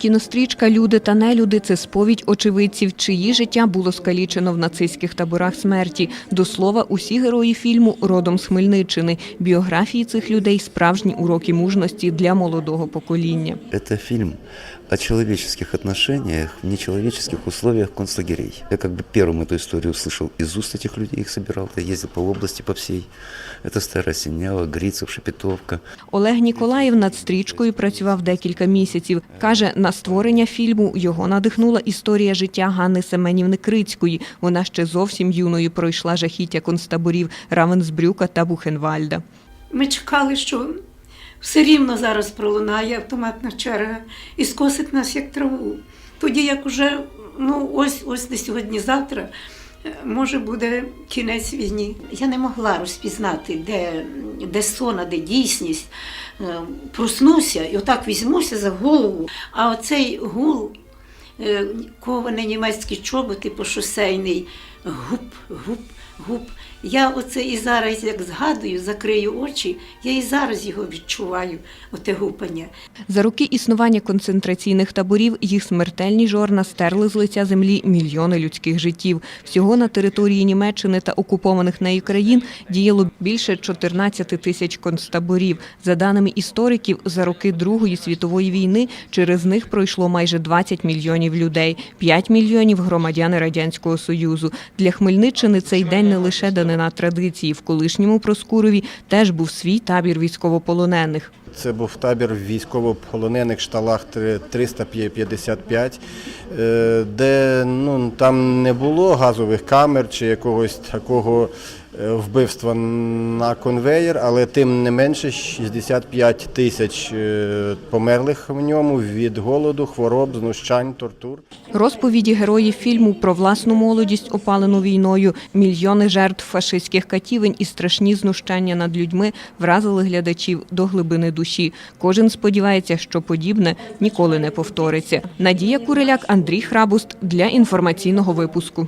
Кінострічка Люди та нелюди це сповідь очевидців, чиї життя було скалічено в нацистських таборах смерті. До слова, усі герої фільму родом з Хмельниччини. Біографії цих людей справжні уроки мужності для молодого покоління. Це фильм о человеческих отношениях в нечеловеческих условиях концлагерей. Я как бы первым эту историю услышал из уст этих людей, их собирал. Я ездил по области, по всей. Это Старая Синява, Грицев, Шепетовка. Олег Ніколаєв над стрічкою працював декілька місяців. Каже, на створення фільму його надихнула історія життя Ганни Семенівни Крицької. Вона ще зовсім юною пройшла жахіття концтаборів Равенсбрюка та Бухенвальда. Ми чекали, що все рівно зараз пролунає автоматна черга і скосить нас як траву. Тоді як уже ну ось ось не сьогодні-завтра. е, Може буде кінець війні. Я не могла розпізнати, де, де сон, а де дійсність. Е, Проснуся і отак візьмуся за голову. А оцей гул, е, кований німецькі чоботи по шосейний, гуп, гуп, гуп. Я оце і зараз, як згадую, закрию очі, я і зараз його відчуваю, оте гупання. За роки існування концентраційних таборів їх смертельні жорна стерли з лиця землі мільйони людських життів. Всього на території Німеччини та окупованих нею країн діяло більше 14 тисяч концтаборів. За даними істориків, за роки Другої світової війни через них пройшло майже 20 мільйонів людей, 5 мільйонів громадяни радянського союзу. Для Хмельниччини цей день не лише данина традиції. В колишньому Проскурові теж був свій табір військовополонених. Це був табір військовополонених шталах 355, е, де ну, там не було газових камер чи якогось такого е, вбивства на конвеєр, але тим не менше 65 тисяч е, померлих в ньому від голоду, хвороб, знущань, тортур. Розповіді героїв фільму про власну молодість, опалену війною, мільйони жертв фашистських катівень і страшні знущання над людьми вразили глядачів до глибини душі. Кожен сподівається, що подібне ніколи не повториться. Надія Куриляк, Андрій Храбуст для інформаційного випуску.